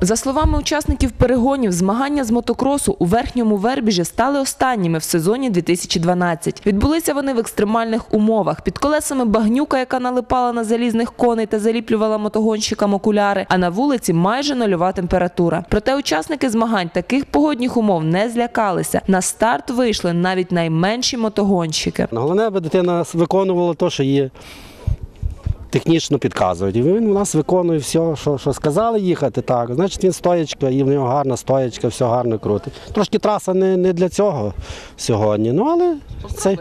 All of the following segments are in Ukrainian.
За словами учасників перегонів, змагання з мотокросу у верхньому Вербіжі стали останніми в сезоні 2012. Відбулися вони в екстремальних умовах. Під колесами багнюка, яка налипала на залізних коней та заліплювала мотогонщикам окуляри, а на вулиці майже нульова температура. Проте учасники змагань таких погодних умов не злякалися. На старт вийшли навіть найменші мотогонщики. Головне, аби дитина виконувала те, що їй технічно підказують. І він у нас виконує все, що, що сказали їхати, так. Значить він стоячка, і в нього гарна стоячка, все гарно крутить. Трошки траса не, не для цього сьогодні. Ну але це.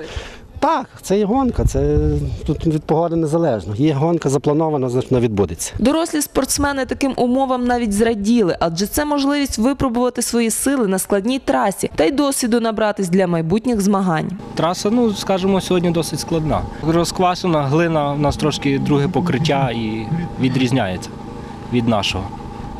Так, це є гонка, це тут від погоди незалежно. Є гонка запланована, значить вона відбудеться. Дорослі спортсмени таким умовам навіть зраділи, адже це можливість випробувати свої сили на складній трасі та й досвіду набратись для майбутніх змагань. Траса, ну скажімо, сьогодні досить складна. Розквасена глина, у нас трошки друге покриття і відрізняється від нашого.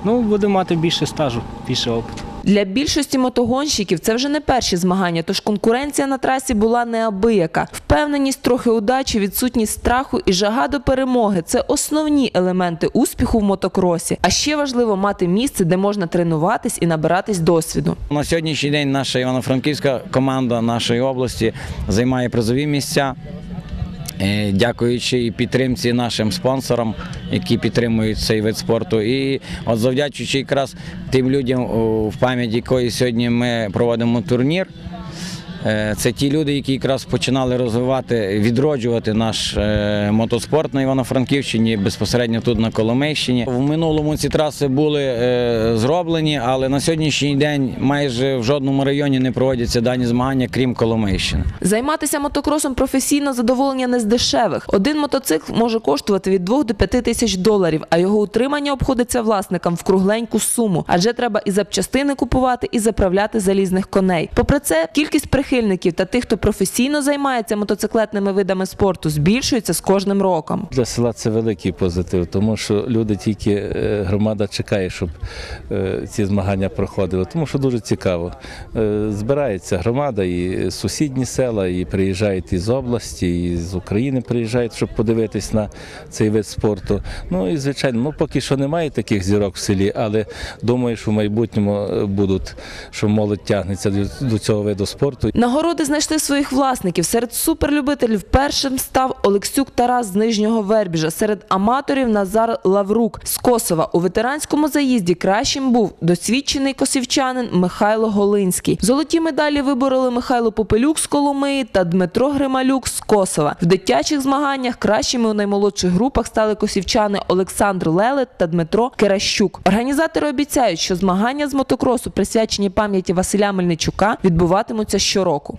Ну, будемо мати більше стажу, більше опиту. Для більшості мотогонщиків це вже не перші змагання, тож конкуренція на трасі була неабияка. Впевненість, трохи удачі, відсутність страху і жага до перемоги це основні елементи успіху в мотокросі. А ще важливо мати місце, де можна тренуватись і набиратись досвіду. На сьогоднішній день наша івано-франківська команда нашої області займає призові місця. Е, Дякуючи і підтримці нашим спонсорам, які підтримують цей вид спорту, і от завдячуючи якраз тим людям, в пам'яті якої сьогодні ми проводимо турнір. Е, Це ті люди, які якраз починали розвивати, відроджувати наш е, мотоспорт на Івано-Франківщині, безпосередньо тут на Коломийщині. В минулому ці траси були е, зроблені, але на сьогоднішній день майже в жодному районі не проводяться дані змагання, крім Коломийщини. Займатися мотокросом професійно задоволення не з дешевих. Один мотоцикл може коштувати від 2 до 5 тисяч доларів, а його утримання обходиться власникам в кругленьку суму. Адже треба і запчастини купувати, і заправляти залізних коней. Попри це, кількість прихильників та тих, хто професійно займається мотоциклетними видами спорту, збільшується з кожним роком. Для села це великий позитив, тому що люди тільки е, громада чекає, щоб е, ці змагання проходили, тому що дуже цікаво. Е, Збирається громада і сусідні села, і приїжджають із області, і з України приїжджають, щоб подивитись на цей вид спорту. Ну і звичайно, ну поки що немає таких зірок в селі, але думаю, що в майбутньому будуть, що молодь тягнеться до цього виду спорту. Нагороди знайшли своїх власників. Серед суперлюбителів першим став Олексюк Тарас з Нижнього Вербіжа. Серед аматорів Назар Лаврук з Косова. У ветеранському заїзді кращим був досвідчений косівчанин Михайло Голинський. Золоті медалі вибороли Михайло Попелюк з Коломиї та Дмитро Грималюк з Косова. В дитячих змаганнях кращими у наймолодших групах стали косівчани Олександр Лелет та Дмитро Керащук. Організатори обіцяють, що змагання з мотокросу, присвячені пам'яті Василя Мельничука, відбуватимуться щороку. foco.